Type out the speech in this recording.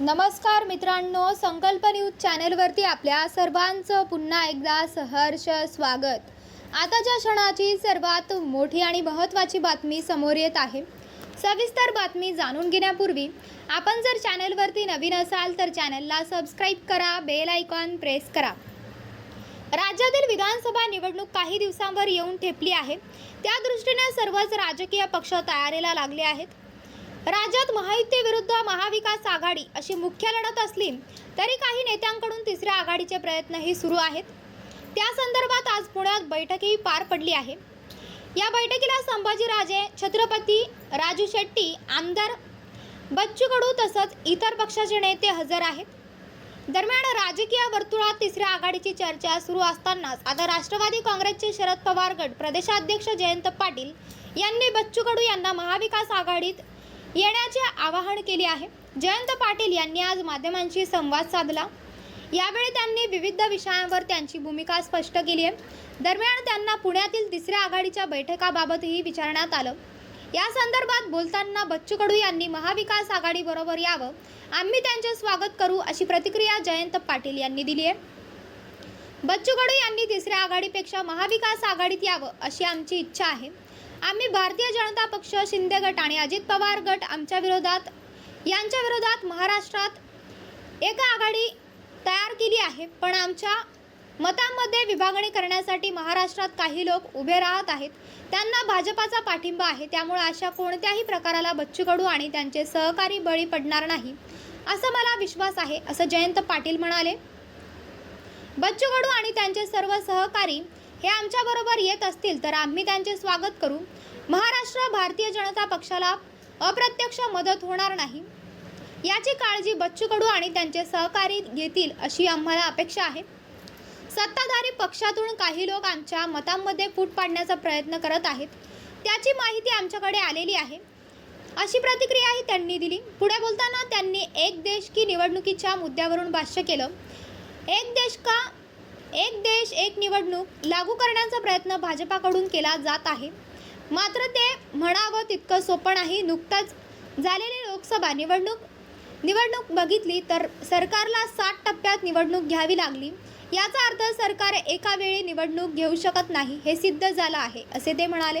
नमस्कार मित्रांनो संकल्प न्यूज चॅनलवरती आपल्या सर्वांचं पुन्हा एकदा सहर्ष स्वागत. आताच्या क्षणाची सर्वात मोठी आणि महत्त्वाची बातमी समोर येत आहे सविस्तर बातमी जाणून घेण्यापूर्वी आपण जर चॅनलवरती नवीन असाल तर चॅनलला सबस्क्राईब करा बेल आयकॉन प्रेस करा. राज्यातील विधानसभा निवडणूक काही दिवसांवर येऊन ठेपली आहे. त्या दृष्टीने सर्वच राजकीय पक्ष तयारीला लागले आहेत. राज्यात महायुती विरुद्ध महाविकास आघाडी अशी मुख्य लढत असली तरी काही नेत्यांकडून तिसऱ्या आघाडीचे प्रयत्नही सुरू आहेत. त्या संदर्भात आज पुण्यात बैठकही पार पडली आहे. या बैठकीला संभाजीराजे छत्रपती राजू शेट्टी आमदार बच्चू कडू तसंच इतर पक्षाचे नेते हजर आहेत. दरम्यान राजकीय वर्तुळात तिसऱ्या आघाडीची चर्चा सुरू असतानाच आता राष्ट्रवादी काँग्रेसचे शरद पवार गट प्रदेशाध्यक्ष जयंत पाटील यांनी बच्चू कडू यांना महाविकास आघाडीत येण्याचे आवाहन केले आहे. जयंत पाटील यांनी आज माध्यमांशी संवाद साधला. यावेळी त्यांनी विविध विषयांवर त्यांची भूमिका स्पष्ट केली आहे. दरम्यान त्यांना पुण्यातील तिसऱ्या आघाडीच्या बैठकाबाबतही विचारण्यात आलं. या संदर्भात बोलताना बच्चू कडू यांनी महाविकास आघाडीबरोबर यावं आम्ही त्यांचे स्वागत करू अशी प्रतिक्रिया जयंत पाटील यांनी दिली आहे. बच्चू कडू यांनी तिसऱ्या आघाडीपेक्षा महाविकास आघाडीत यावं अशी आमची इच्छा आहे. आम्ही भारतीय जनता पक्ष शिंदे गट आणि अजित पवार गट आमच्या विरोधात यांच्या विरोधात महाराष्ट्रात एक आघाडी तयार केली आहे. पण आमच्या मतामध्ये विभागणी करण्यासाठी महाराष्ट्रात काही लोक उभे राहत आहेत. त्यांना भाजपाचा पाठिंबा आहे. त्यामुळे अशा कोणत्याही प्रकाराला बच्चू कडू आणि त्यांचे सहकारी बळी पडणार नाही असं मला विश्वास आहे असं जयंत पाटील म्हणाले. बच्चू कडू आणि त्यांचे सर्व सहकारी हे आमच्याबरोबर येत असतील तर आम्ही त्यांचे स्वागत करू. महाराष्ट्र भारतीय जनता पक्षाला अप्रत्यक्ष मदत होणार नाही. याची काळजी बच्चू कडू आणि त्यांचे सहकारी घेतील अशी आम्हाला अपेक्षा आहे. सत्ताधारी पक्षातून काही लोक आमच्या मतांमध्ये फूट पाडण्याचा प्रयत्न करत आहेत. त्याची माहिती आमच्याकडे आलेली आहे. अशी प्रतिक्रियाही त्यांनी दिली. पुढे बोलताना त्यांनी एक देश की निवडणुकीच्या मुद्द्यावरून भाष्य केलं. एक देश का एक देश एक निवडणूक लागू करण्याचा प्रयत्न भाजपाकडून केला जात आहे. मात्र ते म्हणावं तितकं सोपं नाही. नुकताच झालेली लोकसभा निवडणूक निवडणूक बघितली तर सरकारला साठ टप्प्यात निवडणूक घ्यावी लागली. याचा अर्थ सरकार एका वेळी निवडणूक घेऊ शकत नाही हे सिद्ध झालं आहे असे ते म्हणाले.